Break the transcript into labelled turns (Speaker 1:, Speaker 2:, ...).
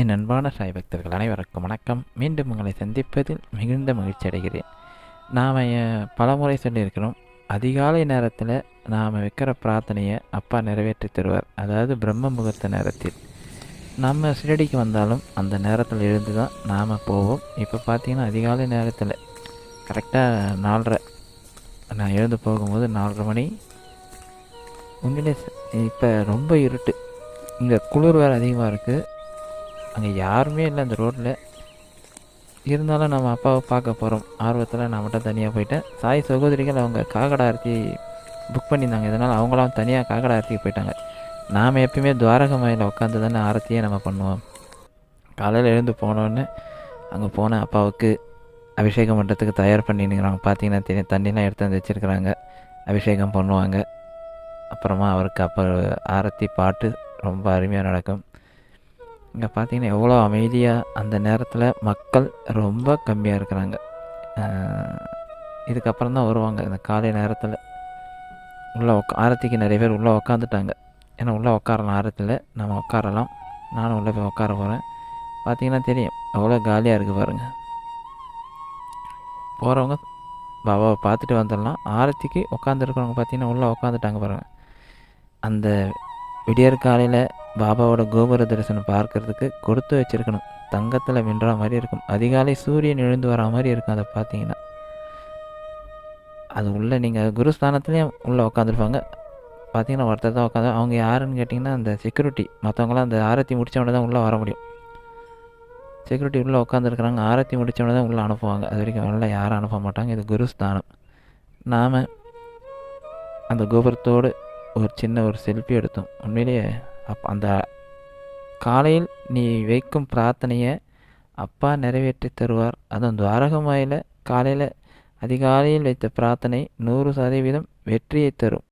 Speaker 1: என் அன்பான சாய் பக்தர்கள் அனைவருக்கும் வணக்கம். மீண்டும் உங்களை சந்திப்பதில் மிகுந்த மகிழ்ச்சி அடைகிறேன். நாம் பலமுறை சொல்லியிருக்கிறோம். அதிகாலை நேரத்தில் நாம் வைக்கிற பிரார்த்தனையை அப்பா நிறைவேற்றி தருவார். அதாவது பிரம்ம முகூர்த்த நேரத்தில். நம்ம சிரடிக்கு வந்தாலும் அந்த நேரத்தில் எழுந்து தான் நாம் போவோம். இப்போ பார்த்தீங்கன்னா அதிகாலை நேரத்தில் கரெக்டாக நாலரை நான் எழுந்து போகும்போது நாலரை மணி. உண்மையிலே இப்போ ரொம்ப இருட்டு. இங்கே குளிர் வேறு அதிகமாக இருக்குது அங்கே யாருமே இல்லை அந்த ரோட்டில் இருந்தாலும் நம்ம அப்பாவை பார்க்க போகிறோம் ஆர்வத்தில் நான் மட்டும் தனியாக போயிட்டேன். சாய் சகோதரிகள் அவங்க காக்கடா அரிசி புக் பண்ணியிருந்தாங்க. இதனால் அவங்களாம் தனியாக காக்கடா அரிசிக்கு போயிட்டாங்க. நாம் எப்பயுமே துவாரக மலையில் உட்காந்து தானே ஆரத்தியே நம்ம பண்ணுவோம். காலையில் எழுந்து போனோடனே அங்கே போன அப்பாவுக்கு அபிஷேகம் பண்ணுறதுக்கு தயார் பண்ணினுங்கிறாங்க பார்த்தீங்கன்னா தெரியும் தண்ணிலாம் எடுத்து வந்து வச்சுருக்குறாங்க. அபிஷேகம் பண்ணுவாங்க. அப்புறமா அவருக்கு அப்போ ஆரத்தி பாட்டு ரொம்ப அருமையாக நடக்கும். இங்கே பார்த்தீங்கன்னா எவ்வளோ அமைதியாக அந்த நேரத்தில் மக்கள் ரொம்ப கம்மியாக இருக்கிறாங்க. இதுக்கப்புறம் தான் வருவாங்க இந்த காலை நேரத்தில். உள்ளே உக்கா ஆரத்திக்கு நிறைய பேர் உள்ளே உக்காந்துட்டாங்க. ஏன்னா உள்ளே உட்காரலாம் ஆரத்தில் நம்ம உட்காரலாம் நானும் உள்ளே போய் உட்கார போகிறேன் பார்த்தீங்கன்னா தெரியும் அவ்வளோ காலியாக இருக்குது பாருங்கள் போகிறவங்க பாபாவை பார்த்துட்டு வந்துடலாம். ஆரத்திக்கு உட்காந்துருக்கிறவங்க பார்த்தீங்கன்னா உள்ளே உட்காந்துட்டாங்க பாருங்கள் அந்த விடியற் காலையில் பாபாவோட கோபுர தரிசனம் பார்க்கறதுக்கு கொடுத்து வச்சுருக்கணும். தங்கத்தில் மின்ற மாதிரி இருக்கும். அதிகாலை சூரியன் எழுந்து வர மாதிரி இருக்கும் அதை பார்த்தீங்கன்னா. அது உள்ளே நீங்கள் குருஸ்தானத்துலேயும் உள்ளே உட்காந்துருப்பாங்க பார்த்தீங்கன்னா ஒருத்தர் தான் உட்காந்து அவங்க யாருன்னு கேட்டிங்கன்னா அந்த செக்யூரிட்டி மற்றவங்களாம் அந்த ஆரத்தி முடித்தவொடனே தான் உள்ளே வர முடியும். செக்யூரிட்டி உள்ளே உட்காந்துருக்குறாங்க ஆரத்தி முடித்தவொடனே தான் உள்ளே அனுப்புவாங்க. அது வரைக்கும் உள்ளே யாரும் அனுப்ப மாட்டாங்க. இது குருஸ்தானம். நாம் அந்த கோபுரத்தோடு ஒரு சின்ன ஒரு செல்ஃபி எடுத்தோம். உண்மையிலேயே அப் அந்த காலையில் நீ வைக்கும் பிரார்த்தனையை அப்பா நிறைவேற்றி தருவார். அதுவும் துவாரகமாயில் காலையில் அதிகாலையில் வைத்த பிரார்த்தனை நூறு சதவீதம் வெற்றியை தரும்.